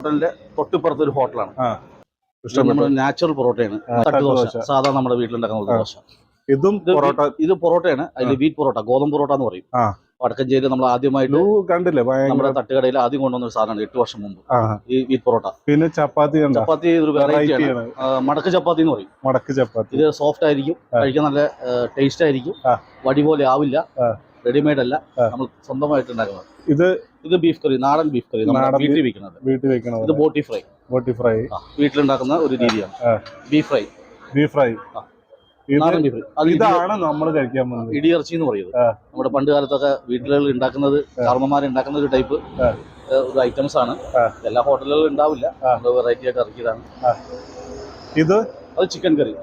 ഹോട്ടലിന്റെ തൊട്ടിപ്പുറത്ത് ഒരു ഹോട്ടലാണ്. നമ്മുടെ നാച്ചുറൽ പൊറോട്ടയാണ്. ദോശ. സാധാരണ നമ്മുടെ വീട്ടിലുണ്ടാക്കുന്ന. ദോശ. ഇതും പൊറോട്ട. ഇത് പൊറോട്ടയാണ്. അതിൽ വീറ്റ് പൊറോട്ട ഗോതമ്പ് പൊറോട്ട എന്ന് പറയും. വടക്കഞ്ചേരി നമ്മൾ ആദ്യമായിട്ട് കണ്ടില്ലേ? നമ്മുടെ തട്ടുകടയിൽ ആദ്യം കൊണ്ടുവന്ന ഒരു സാധനമാണ് എട്ട് വർഷം മുമ്പ്. ഈ വീറ്റ് പൊറോട്ട. പിന്നെ ചപ്പാത്തി ചപ്പാത്തി ഒരു വെറൈറ്റി വെറൈറ്റിയാണ് മടക്ക് ചപ്പാത്തി എന്ന് പറയും. മടക്ക് ചപ്പാത്തി. ഇത് സോഫ്റ്റ് ആയിരിക്കും. കഴിക്കാൻ നല്ല ടേസ്റ്റ് ആയിരിക്കും. വടി പോലെ ആവില്ല. റെഡിമെയ്ഡ് അല്ല. നമ്മൾ സ്വന്തമായിട്ട് ഉണ്ടാക്കുന്നത്. ഇത് ഇത് ബീഫ് കറി നാടൻ ബീഫ് കറി വീട്ടിൽ വെക്കുന്നത് വീട്ടിൽ വെക്കുന്നത് ഇത് ബോട്ടി ഫ്രൈ ബോട്ടി ഫ്രൈ വീട്ടിലുണ്ടാക്കുന്ന ഒരു രീതിയാണ്. ബീഫ് ഫ്രൈ ബീഫ് ഫ്രൈ ഇതാണ് നമ്മൾ കഴിക്കാൻ പോകുന്നത്. ഇടിയിറച്ചി എന്ന് പറയുന്നത്. നമ്മുടെ പണ്ട് കാലത്തൊക്കെ വീട്ടിലുകൾ ഉണ്ടാക്കുന്നത് കർമ്മമാർ ഉണ്ടാക്കുന്ന ഒരു ടൈപ്പ് ഒരു ഐറ്റംസ് ആണ്. എല്ലാ ഹോട്ടലുകളിലും ഉണ്ടാവില്ല. വെറൈറ്റി ആയിട്ട് ഇറക്കിയതാണ്. ഇത്? അത് ചിക്കൻ കറി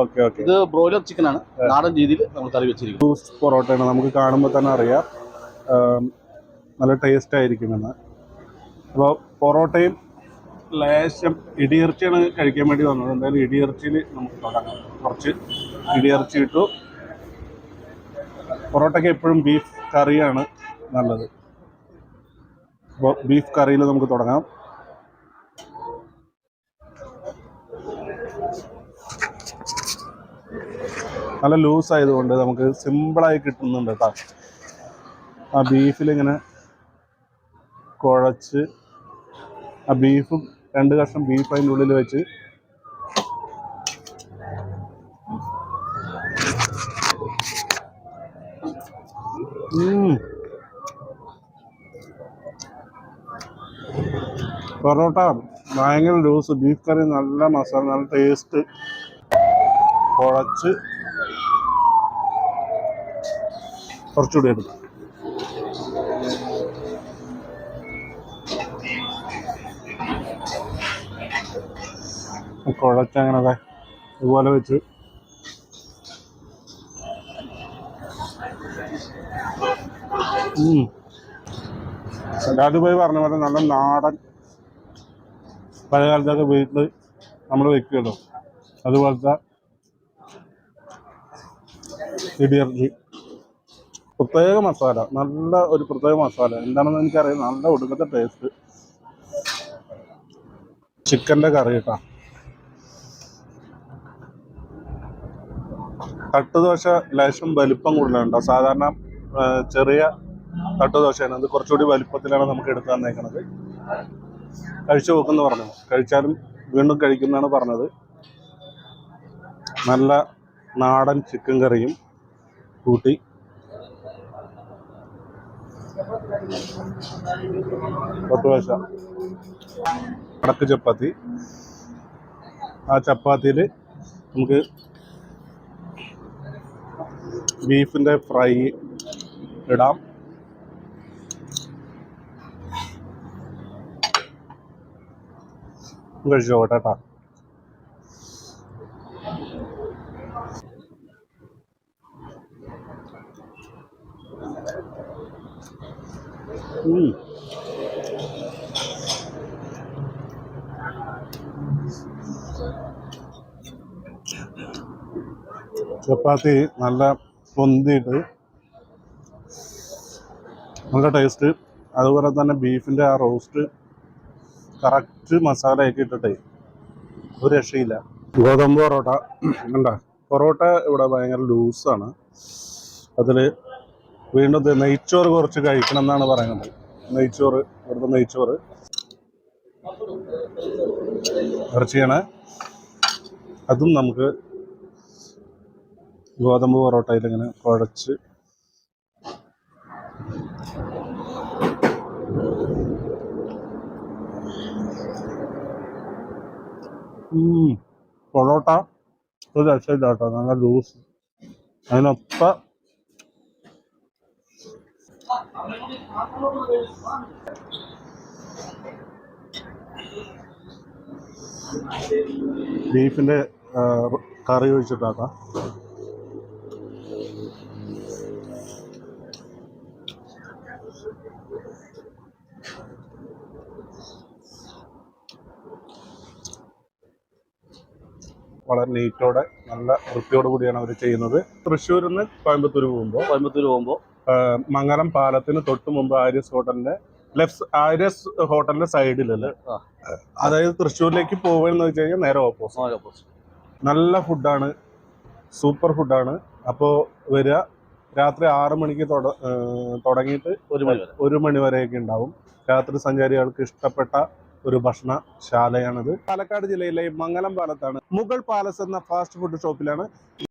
ഓക്കെ ഓക്കെ ഇത് ബ്രോയിലർ ചിക്കൻ ആണ്. നാടൻ രീതിയിൽ നമ്മൾ കറി വെച്ചിരിക്കും പൊറോട്ടയാണ്. നമുക്ക് കാണുമ്പോൾ തന്നെ അറിയാം. നല്ല ടേസ്റ്റ് ആയിരിക്കുമെന്ന് അപ്പോൾ പൊറോട്ടയും ലേശം ഇടിയിറച്ചിയാണ് കഴിക്കാൻ വേണ്ടി വന്നത്. എന്തായാലും ഇടിയിറച്ചിയിൽ നമുക്ക് തുടങ്ങാം. കുറച്ച് ഇടിയിറച്ചി ഇട്ടു. പൊറോട്ടയ്ക്ക് എപ്പോഴും ബീഫ് കറിയാണ് നല്ലത്. അപ്പോൾ ബീഫ് കറിയിൽ നമുക്ക് തുടങ്ങാം. നല്ല ലൂസ് ആയതുകൊണ്ട് നമുക്ക് സിമ്പിളായി കിട്ടുന്നുണ്ട് കേട്ടോ. ആ ബീഫിൽ ഇങ്ങനെ കുഴച്ച് ആ ബീഫും രണ്ട് കഷ്ണം ബീഫ് അതിന്റെ ഉള്ളിൽ വെച്ച്. പൊറോട്ട ഭയങ്കര ലൂസ് ബീഫ് കറി നല്ല മസാല നല്ല ടേസ്റ്റ് കുഴച്ച് കുറച്ചുകൂടി എടുക്കും. കുഴച്ചങ്ങനെ ദേ ഇതുപോലെ വെച്ച്. രാജുഭായി പറഞ്ഞ പോലെ നല്ല നാടൻ പഴയകാലത്തൊക്കെ വീട്ടിൽ നമ്മൾ വെക്കുമല്ലോ അതുപോലത്തെ ഇടിയിറച്ചി പ്രത്യേക മസാല. നല്ല ഒരു പ്രത്യേക മസാല. എന്താണെന്ന് എനിക്കറിയാം നല്ല ഒടുക്കത്തെ ടേസ്റ്റ് ചിക്കന്റെ കറി കേട്ടോ. തട്ടുദോശ ലേശം വലിപ്പം കൂടുതലുണ്ടോ. സാധാരണ ചെറിയ തട്ടുദോശയാണ് അത് കുറച്ചുകൂടി വലിപ്പത്തിലാണ് നമുക്ക് എടുത്തു തന്നേക്കുന്നത് കഴിച്ചു നോക്കുമെന്ന് പറഞ്ഞു. കഴിച്ചാലും വീണ്ടും കഴിക്കുന്നതാണ് പറഞ്ഞത്. നല്ല നാടൻ ചിക്കൻ കറിയും കൂട്ടി. പത്ത് അടക്ക് ചപ്പാത്തി. ആ ചപ്പാത്തിയിൽ നമുക്ക് ബീഫിന്റെ ഫ്രൈ ഇടാം. കഴിച്ചു നോക്കട്ടെ കേട്ടോ ചപ്പാത്തി നല്ല പൊന്തിയിട്ട് നല്ല ടേസ്റ്റ് അതുപോലെ തന്നെ ബീഫിന്റെ ആ റോസ്റ്റ് കറക്റ്റ് മസാലയൊക്കെ ഇട്ടിട്ടേ ഒരു രക്ഷയില്ല. ഗോതമ്പ് പൊറോട്ട കണ്ട? പൊറോട്ട ഇവിടെ ഭയങ്കര ലൂസാണ് അതിൽ വീണ്ടും നെയ്ച്ചോറ് കുറച്ച് കഴിക്കണം എന്നാണ് പറയുന്നത്. നെയ്ച്ചോറ് ഇവിടുത്തെ നെയ്ച്ചോറ്. ഇറച്ചിയാണ്. അതും നമുക്ക് ഗോതമ്പ് പൊറോട്ടയിൽ ഇങ്ങനെ കുഴച്ച്. പൊറോട്ട ഒരു രക്ഷയില്ല കേട്ടോ നല്ല ജ്യൂസ്. അതിനൊപ്പം ബീഫിന്റെ കറി ഒഴിച്ചിട്ടാക്കാം വളരെ നീറ്റോടെ നല്ല വൃത്തിയോട് കൂടിയാണ് അവർ ചെയ്യുന്നത്. തൃശ്ശൂരിൽ നിന്ന് കോയമ്പത്തൂർ പോകുമ്പോൾ കോയമ്പത്തൂർ പോകുമ്പോൾ മംഗലം പാലത്തിന് തൊട്ട് മുമ്പ് ആര്യസ് ഹോട്ടലിന്റെ ലെഫ്റ്റ് ആര്യസ് ഹോട്ടലിന്റെ സൈഡിലല്ലേ അതായത് തൃശ്ശൂരിലേക്ക് പോവുകയെന്ന് വെച്ച് കഴിഞ്ഞാൽ നേരെ ഓപ്പോസിറ്റ് നല്ല ഫുഡാണ് സൂപ്പർ ഫുഡാണ് അപ്പോൾ വരിക രാത്രി ആറ് മണിക്ക് തുട തുടങ്ങിയിട്ട് ഒരു മണി വരെ. ഒരു മണി വരെയൊക്കെ ഉണ്ടാവും. രാത്രി സഞ്ചാരികൾക്ക് ഇഷ്ടപ്പെട്ട ഒരു ഭക്ഷണശാലയാണിത് പാലക്കാട് ജില്ലയിലെ മംഗലം പാലത്താണ് മുഗൾ പാലസ് എന്ന ഫാസ്റ്റ് ഫുഡ് ഷോപ്പിലാണ്